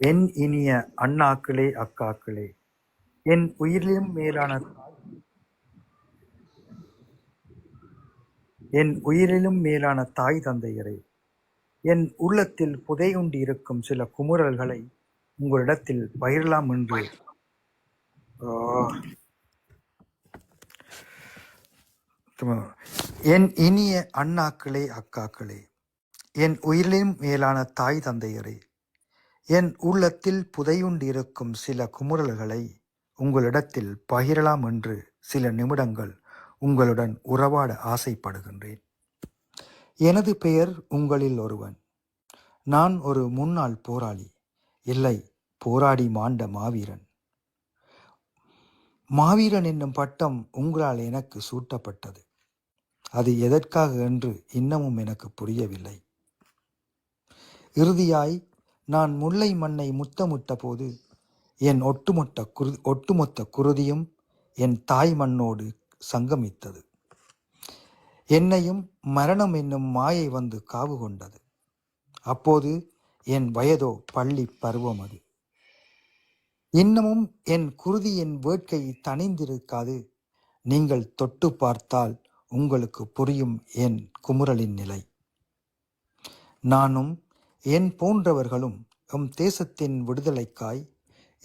என் இனிய அண்ணாக்களே அக்காக்களே என் உயிரிலும் மேலான என் உயிரிலும் மேலான தாய் தந்தையரே என் உள்ளத்தில் புதையுண்டிருக்கும் சில குமுறல்களை உங்களிடத்தில் பயிரலாம் என்று. என் இனிய அண்ணாக்களே அக்காக்களே என் உயிரிலும் மேலான தாய் தந்தையரே என் உள்ளத்தில் புதையுண்டிருக்கும் சில குமுறல்களை உங்களிடத்தில் பகிரலாம் என்று சில நிமிடங்கள் உங்களுடன் உறவாட ஆசைப்படுகின்றேன். எனது பெயர் உங்களில் ஒருவன். நான் ஒரு முன்னாள் போராளி. இல்லை போராடி மாண்ட மாவீரன். மாவீரன் என்னும் பட்டம் உங்களால் எனக்கு சூட்டப்பட்டது. அது எதற்காக என்று இன்னமும் எனக்கு புரியவில்லை. இறுதியாய் நான் முல்லை மண்ணை முத்தமிட்ட போது என் ஒட்டுமொத்த குரு ஒட்டுமொத்த குருதியும் என் தாய் மண்ணோடு சங்கமித்தது. என்னையும் மரணம் என்னும் மாயை வந்து காவு கொண்டது. அப்போது என் வயதோ பள்ளி பருவம் அது. இன்னமும் என் குருதியின் வேட்கை தணிந்திருக்காது. நீங்கள் தொட்டு பார்த்தால் உங்களுக்கு புரியும் என் குமுறலின் நிலை. நானும் என் போன்றவர்களும் எம் தேசத்தின் விடுதலைக்காய்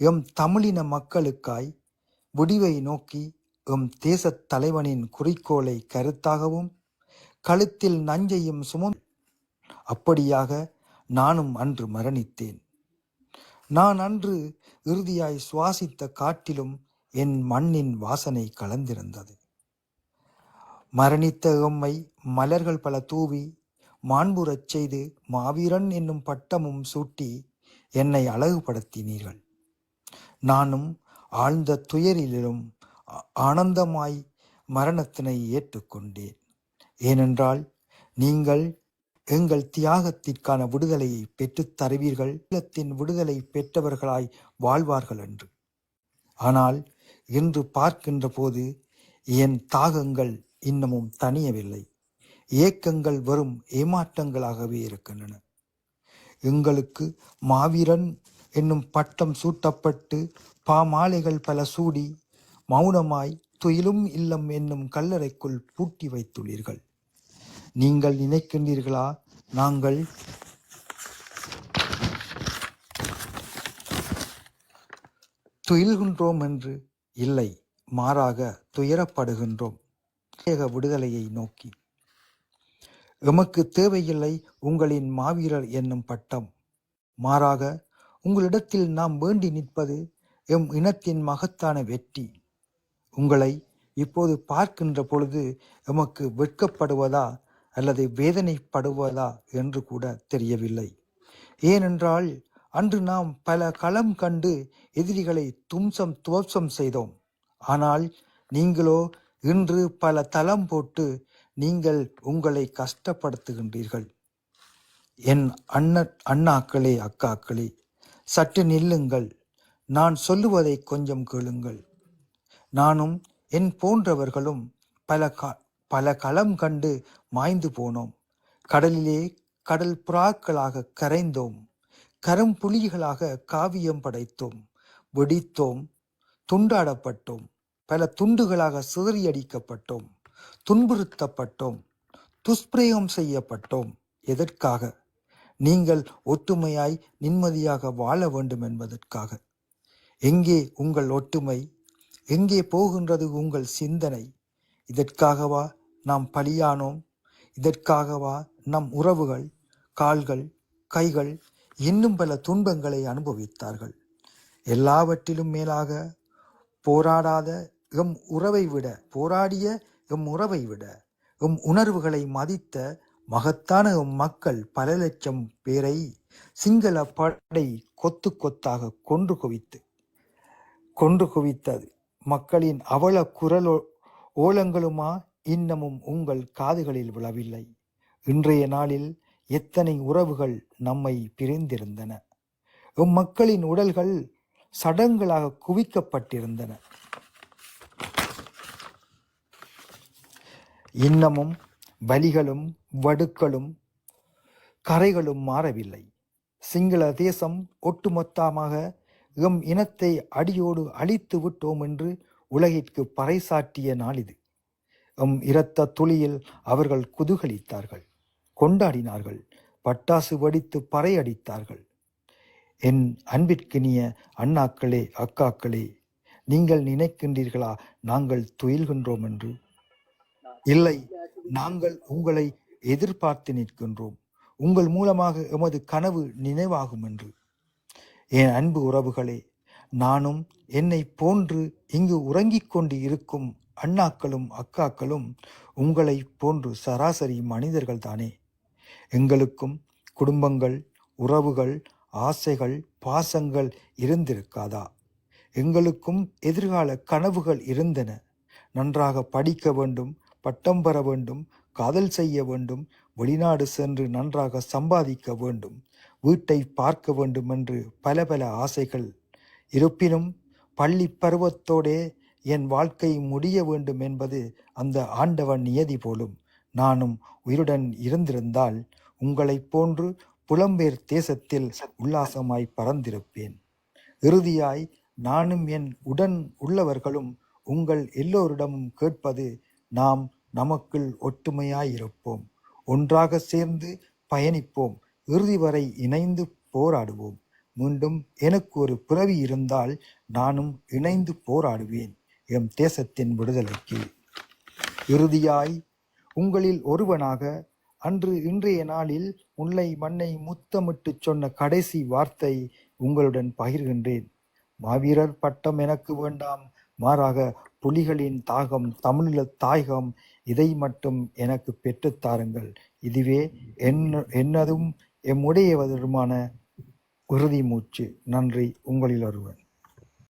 எம் தமிழின மக்களுக்காய் விடிவை நோக்கி எம் தேசத் தலைவனின் குறிக்கோளை கருத்தாகவும் கழுத்தில் நஞ்சையும் சுமந் அப்படியாக நானும் அன்று மரணித்தேன். நான் அன்று இறுதியாய் சுவாசித்த காட்டிலும் என் மண்ணின் வாசனை கலந்திருந்தது. மரணித்த எம்மை மலர்கள் பல தூவி மாண்புறச் செய்து மாவீரன் என்னும் பட்டமும் சூட்டி என்னை அழகுபடுத்தினீர்கள். நானும் ஆழ்ந்த துயரிலும் ஆனந்தமாய் மரணத்தினை ஏற்றுக்கொண்டேன். ஏனென்றால் நீங்கள் எங்கள் தியாகத்திற்கான விடுதலையை பெற்றுத் தருவீர்கள். ஈழத்தின் விடுதலை பெற்றவர்களாய் வாழ்வார்கள் என்று. ஆனால் இன்று பார்க்கின்ற போது என் தாகங்கள் இன்னமும் தணியவில்லை. ஏக்கங்கள் வெறும் ஏமாற்றங்களாகவே இருக்கின்றன. எங்களுக்கு மாவீரன் என்னும் பட்டம் சூட்டப்பட்டு பாமாலைகள் பல சூடி மௌனமாய் துயிலும் இல்லம் என்னும் கல்லறைக்குள் பூட்டி வைத்துள்ளீர்கள். நீங்கள் நினைக்கின்றீர்களா? நாங்கள் துயில்கின்றோம் என்று இல்லை மாறாக துயரப்படுகின்றோம். விடுதலையை நோக்கி. எமக்கு தேவையில்லை உங்களின் மாவீரர் என்னும் பட்டம். மாறாக உங்களிடத்தில் நாம் வேண்டி நிற்பது எம் இனத்தின் மகத்தான வெற்றி. உங்களை இப்போது பார்க்கின்ற பொழுது எமக்கு வெட்கப்படுவதா அல்லது வேதனைப்படுவதா என்று கூட தெரியவில்லை. ஏனென்றால் அன்று நாம் பல களம் கண்டு எதிரிகளை தும்சம் துவம்சம் செய்தோம். ஆனால் நீங்களோ இன்று பல தளம் போட்டு நீங்கள் உங்களை கஷ்டப்படுத்துகின்றீர்கள். என் அண்ண அண்ணாக்களே அக்காக்களே சற்று நில்லுங்கள். நான் சொல்லுவதை கொஞ்சம் கேளுங்கள். நானும் என் போன்றவர்களும் பல க பல களம் கண்டு மாய்ந்து போனோம். கடலிலே கடல் புறாக்களாக கரைந்தோம். கரும்புலிகளாக காவியம் படைத்தோம். வெடித்தோம். துண்டாடப்பட்டோம். பல துண்டுகளாக சிதறியடிக்கப்பட்டோம். துன்புறுத்தப்பட்டோம் துஷ்பிரயோகம் செய்யப்பட்டோம். எதற்காக? நீங்கள் ஒற்றுமையாய் நிம்மதியாக வாழ வேண்டும் என்பதற்காக. எங்கே உங்கள் ஒற்றுமை? எங்கே போகின்றது உங்கள் சிந்தனை? இதற்காகவா நாம் பலியானோம்? இதற்காகவா நம் உறவுகள் கால்கள் கைகள் இன்னும் பல துன்பங்களை அனுபவித்தார்கள்? எல்லாவற்றிலும் மேலாக போராடாத எம் உறவை விட போராடிய எம் உறவை விட எம் உணர்வுகளை மதித்த மகத்தான எம் மக்கள் பல லட்சம் பேரை சிங்கள படை கொத்து கொத்தாக கொன்று குவித்து கொன்று குவித்தது. மக்களின் அவல குரல் ஓலங்களுமா இன்னமும் உங்கள் காதுகளில் விழவில்லை. இன்றைய நாளில் எத்தனை உறவுகள் நம்மை பிரிந்திருந்தன. எம் மக்களின் உடல்கள் சடங்களாக குவிக்கப்பட்டிருந்தன. இன்னமும் வலிகளும் வடுக்களும் கரைகளும் மாறவில்லை. சிங்கள தேசம் ஒட்டுமொத்தமாக எம் இனத்தை அடியோடு அழித்து விட்டோம் என்று உலகிற்கு பறைசாற்றிய நாள் இது எம் இரத்த துளியில் அவர்கள் குதூகலித்தார்கள் கொண்டாடினார்கள் பட்டாசு வடித்து பறையடித்தார்கள். என் அன்பிற்கினிய அண்ணாக்களே அக்காக்களே நீங்கள் நினைக்கின்றீர்களா நாங்கள் துயில்கின்றோம் என்று இல்லை நாங்கள் உங்களை எதிர்பார்த்து நிற்கின்றோம். உங்கள் மூலமாக எமது கனவு நினைவாகும் என்று என் அன்பு உறவுகளே நானும் என்னை போன்று இங்கு உறங்கிக் கொண்டு இருக்கும் அண்ணாக்களும் அக்காக்களும் உங்களை போன்று சராசரி மனிதர்கள் தானே. எங்களுக்கும் குடும்பங்கள் உறவுகள் ஆசைகள் பாசங்கள் இருந்திருக்காதா? எங்களுக்கும் எதிர்கால கனவுகள் இருந்தன. நன்றாக படிக்க வேண்டும் பட்டம் பெற வேண்டும் காதல் செய்ய வேண்டும் வெளிநாடு சென்று நன்றாக சம்பாதிக்க வேண்டும் வீட்டை பார்க்க வேண்டும் என்று பல பல ஆசைகள். இருப்பினும் பள்ளி பருவத்தோடே என் வாழ்க்கை முடிய வேண்டும் என்பது அந்த ஆண்டவன் நியதி போலும். நானும் உயிருடன் இருந்திருந்தால் உங்களைப் போன்று புலம்பெயர் தேசத்தில் உல்லாசமாய் பறந்திருப்பேன். இறுதியாய் நானும் என் உடன் உள்ளவர்களும் உங்கள் எல்லோரிடமும் கேட்பது நாம் நமக்குள் ஒற்றுமையாயிருப்போம். ஒன்றாக சேர்ந்து பயணிப்போம். இறுதி வரை இணைந்து போராடுவோம். மீண்டும் எனக்கு ஒரு பிறவி இருந்தால் நானும் இணைந்து போராடுவேன். எம் தேசத்தின் விடுதலைக்கு. இறுதியாய் உங்களில் ஒருவனாக அன்று இன்றைய நாளில் முல்லை மண்ணை முத்தமிட்டு சொன்ன கடைசி வார்த்தை உங்களுடன் பகிர்கின்றேன். மாவீரர் பட்டம் எனக்கு வேண்டாம். மாறாக புலிகளின் தாகம் தமிழீழ தாயகம் இதை மட்டும் எனக்கு பெற்றுத் தாருங்கள். இதுவே என்ன என்னதும் எம்முடையவருமான உறுதி மூச்சு நன்றி உங்களில் ஒருவன்